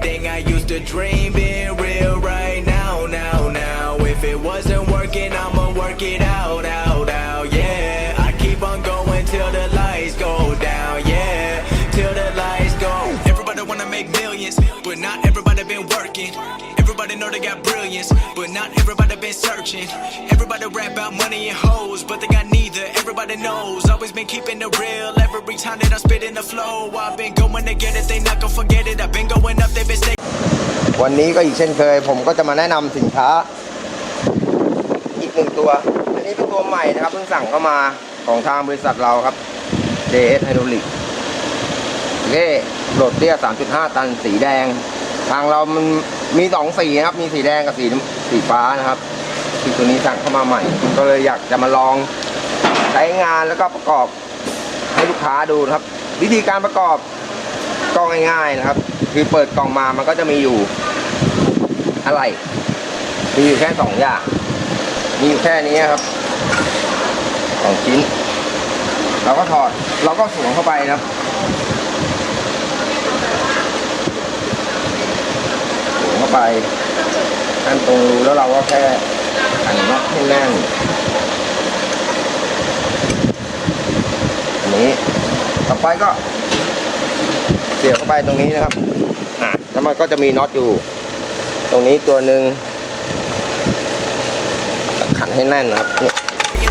everything I used to dream being real right now, now, now. If it wasn't working, I'ma work it out, out, out, yeah. I keep on going till the lights go down, yeah. Till the lights go. Everybody wanna make millions, but not everybody been working. Everybody know they got brilliance, but not everybody been searching. Everybody rap about money and hoes, but they got neither. Everybody knows, always been keeping it real. Every time that I'm spitting the flow, I've been going to get it, they not gonna forget it. I've been going up, they been staying. วันนี้ก็อีกเช่นเคย ผมก็จะมาแนะนำสินค้า อีกหนึ่งตัว อันนี้เป็นตัวใหม่นะครับเพิ่งสั่งเข้ามาของทางบริษัทเราครับ JS Hydraulic เล่โหลดเตี้ย 3.5 ตันสีแดง ทางเรามัน มีสองสีนะครับ มีสีแดงกับสีสีฟ้านะครับที่ตัวนี้สั่งเข้ามาใหม่ ก็เลยอยากจะมาลองใช้งานแล้วก็ประกอบให้ลูกค้าดูนะครับ วิธีการประกอบก็ง่ายๆนะครับ คือเปิดกล่องมามันก็จะมีอยู่อะไรมีอยู่แค่สองอย่างมีอยู่แค่นี้ครับสองชิ้น เราก็ถอดเราก็สวมเข้าไปนะครับสวมเข้าไปอันตรงรูแล้วเราก็แค่อันน็อตให้แน่นอันนี้ต่อไปก็ เสียบเข้าไปตรงนี้นะครับอะแล้วมันก็จะมีน็อตอยู่ ตรงนี้ตัวหนึ่งขันให้แน่นนะครับเนี่ย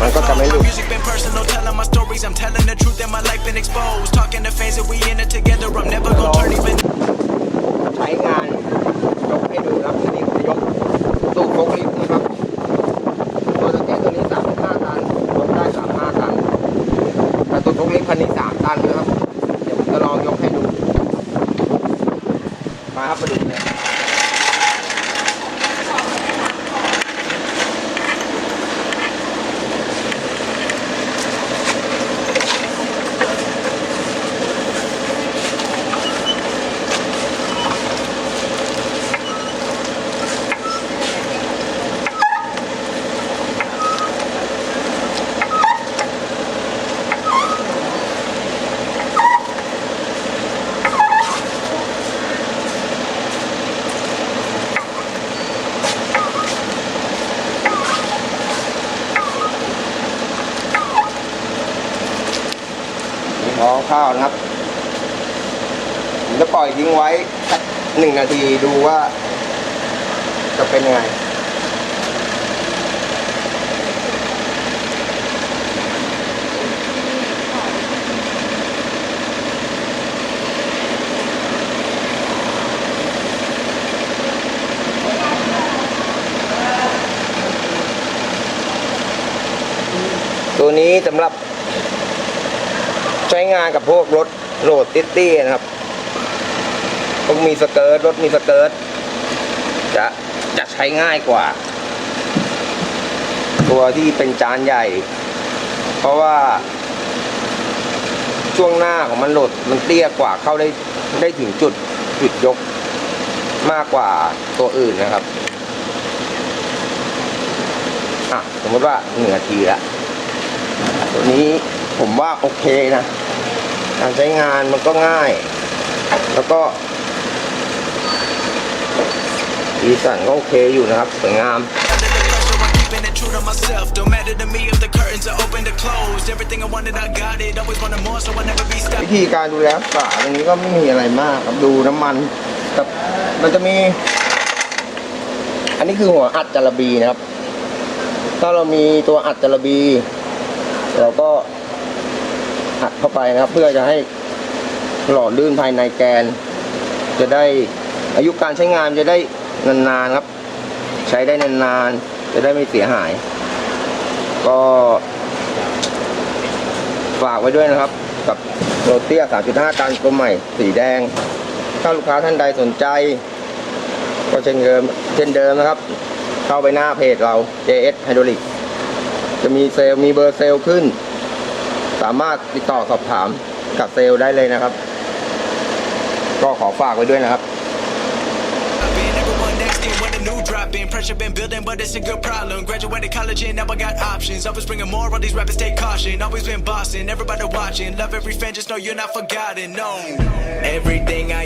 มันก็จะไม่หลุด Music been personal, telling my stories. I'm telling the truth and my life been exposed. Talking to fans that we in it together. I'm never gonna turn even. ใช้งาน ยกให้ดูนะครับอันนี้ยกตู้โฟกลิฟต์นะครับตัวสเก็ตตัวนี้สามตันยกได้สามห้าตันแต่ตัวโฟกลิฟต์คันนี้สามตันนะครับ เดี๋ยวผมจะลองยกให้ดูมาครับมาดูเลย นี่พอข้าวนะครับผมจะปล่อยทิ้งไว้สักหนึ่งนาทีดูว่า จะเป็นยังไงตัวนี้สำหรับ ใช้งานกับพวกรถโหลดติตี้นะครับพวกมีสเกิร์ตรถมีสเกิร์ตจะจะใช้ง่ายกว่า ตัวที่เป็นจานใหญ่ เพราะว่า ช่วงหน้าของมันโหลดมันเตี้ยกว่าเข้าได้ได้ถึงจุดจุดยกมากกว่าตัวอื่นนะครับอะสมมติว่าหนึ่งนาทีละตัวนี้ ผมว่าโอเคนะการใช้งานมันก็ง่าย แล้วก็ดีสันก็โอเคอยู่นะครับสวยงามวิธีการดูแลฝาตรงนี้ก็ไม่มีอะไรมากครับดูน้ำมันแต่มันจะมี อันนี้คือหัวอัดจารบีนะครับ ถ้าเรามีตัวอัดจารบี เราก็ อัดเข้าไปนะครับ เพื่อจะให้หล่อลื่นภายในแกน จะได้อายุการใช้งานจะได้นานๆครับ ใช้ได้นานๆจะได้ไม่เสียหาย ก็ฝากไว้ด้วยนะครับ กับโรเตีย 3.5 ตันตัวใหม่ สีแดง ถ้าลูกค้าท่านใดสนใจ ก็เช่นเดิมเช่นเดิมนะครับ เข้าไปหน้าเพจเรา JS Hydraulic จะมีเซลล์มีเบอร์เซลล์ขึ้น สามารถติดต่อสอบถามกับเซลล์ได้เลยนะครับ ก็ขอฝากไว้ด้วยนะครับ Been everyone next in when the new drop in. Pressure been building, but it's a good problem. Graduated college and now I got options. Always bringing more, all these rappers take caution. Always been bossing, everybody watching. Love every fan, just know you're not forgotten. No. everything I